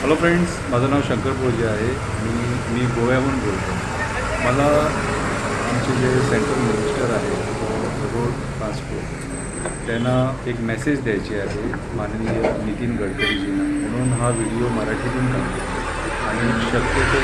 Hello friends माझं नाव शंकर बोजे आहे आणि मी गोव्याहून बोलतो. मला आमचे जे सेंट्रल मिनिस्टर आहे रोड ट्रान्सपोर्ट त्यांना एक मेसेज द्यायची आहे माननीय नितीन गडकरीजींना. म्हणून हा व्हिडिओ मराठीतून काढतो. आणि शक्यतो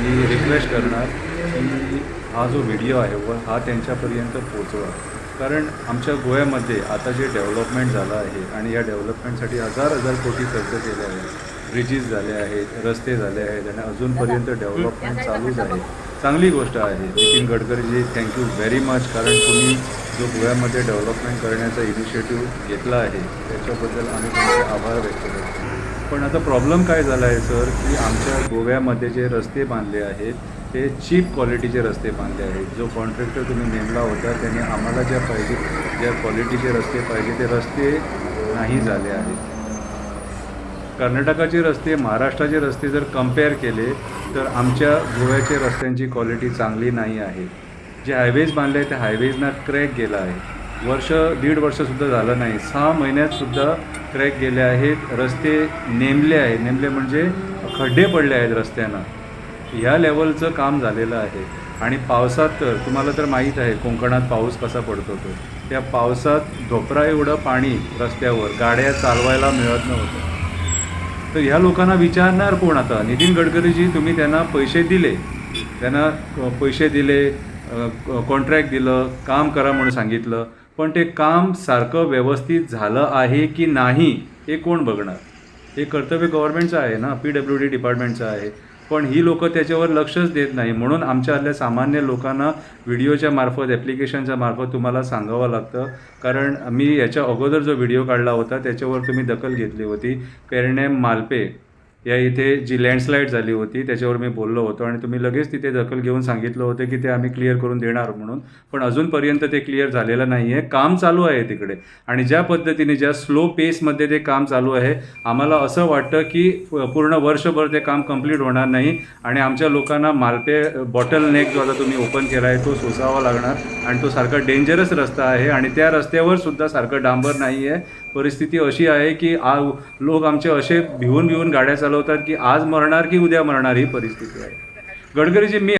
मी रिक्वेस्ट करणार की हा जो व्हिडिओ आहे व हा त्यांच्यापर्यंत पोचवा कारण आमच्या गोव्यामध्ये आता जे डेव्हलपमेंट झालं आहे आणि या डेव्हलपमेंटसाठी हजार हजार कोटी खर्च केले आहे ब्रिजेस झाले आहेत रस्ते झाले आहेत आणि अजूनपर्यंत डेव्हलपमेंट चालूच आहे. चांगली गोष्ट आहे. Nitin Gadkariji thank you very much कारण तुम्ही जो गोव्यामध्ये डेव्हलपमेंट करण्याचा इनिशिएटिव्ह घेतला आहे त्याच्याबद्दल आम्ही तुमचे आभार व्यक्त करतो. पण आता प्रॉब्लेम काय झाला आहे सर की आमच्या गोव्यामध्ये जे रस्ते बांधले आहेत ते चीप क्वालिटीचे रस्ते बांधले आहेत. जो कॉन्ट्रॅक्टर तुम्ही नेमला होता त्याने आम्हाला ज्या पाहिजे ज्या क्वालिटीचे रस्ते पाहिजे ते रस्ते नाही झाले आहेत. कर्नाटकाचे रस्ते महाराष्ट्राचे रस्ते जर कंपेअर केले तर आमच्या गोव्याच्या रस्त्यांची क्वालिटी चांगली नाही आहे. जे हायवेज बांधले आहेत त्या हायवेजना क्रॅक गेला आहे. वर्ष दीड वर्षसुद्धा झालं नाही. सहा महिन्यातसुद्धा क्रॅक गेले आहेत. रस्ते नेमले आहेत. नेमले म्हणजे खड्डे पडले आहेत रस्त्यांना. ह्या लेवलचं काम झालेलं आहे. आणि पावसात तर तुम्हाला तर माहीत आहे कोकणात पाऊस कसा पडतो तो. त्या पावसात धोपरा एवढं पाणी रस्त्यावर गाड्या चालवायला मिळत नव्हतं तर ह्या लोकांना विचारणार कोण आता? नितीन गडकरीजी तुम्ही त्यांना पैसे दिले. त्यांना पैसे दिले कॉन्ट्रॅक्ट दिलं काम करा म्हणून सांगितलं. पण ते काम सारखं व्यवस्थित झालं आहे की नाही हे कोण बघणार? हे कर्तव्य गव्हर्नमेंटचं आहे ना? पी डब्ल्यू डी डिपार्टमेंटचं आहे. पण ही लोकं त्याच्यावर लक्षच देत नाही. म्हणून आमच्यातल्या सामान्य लोकांना व्हिडिओच्या मार्फत ॲप्लिकेशनच्या मार्फत तुम्हाला सांगावं लागतं. कारण मी याच्या अगोदर जो व्हिडिओ काढला होता त्याच्यावर तुम्ही दखल घेतली होती. पेरनेम मालपे. या इथे जी लँडस्लाईड झाली होती त्याच्यावर मी बोललो होतो आणि तुम्ही लगेच तिथे दखल घेऊन सांगितलं होतं की ते आम्ही क्लिअर करून देणार म्हणून. पण अजूनपर्यंत ते क्लिअर झालेलं नाही आहे काम चालू आहे तिकडे. आणि ज्या पद्धतीने ज्या स्लो पेसमध्ये ते काम चालू आहे आम्हाला असं वाटतं की पूर्ण वर्षभर ते काम कंप्लीट होणार नाही. आणि आमच्या लोकांना मालपे बॉटल नेक जो आता तुम्ही ओपन केला आहे तो सोसावा लागणार. आणि तो सारखा डेंजरस रस्ता आहे. आणि त्या रस्त्यावर सुद्धा सारखं डांबर नाही आहे परिस्थिती अशी आहे की आ लोक आमचे असे भिवून भिवून गाड्या चालवतात की आज मरणार की उद्या मरणार ही परिस्थिती आहे. गडकरीजी मी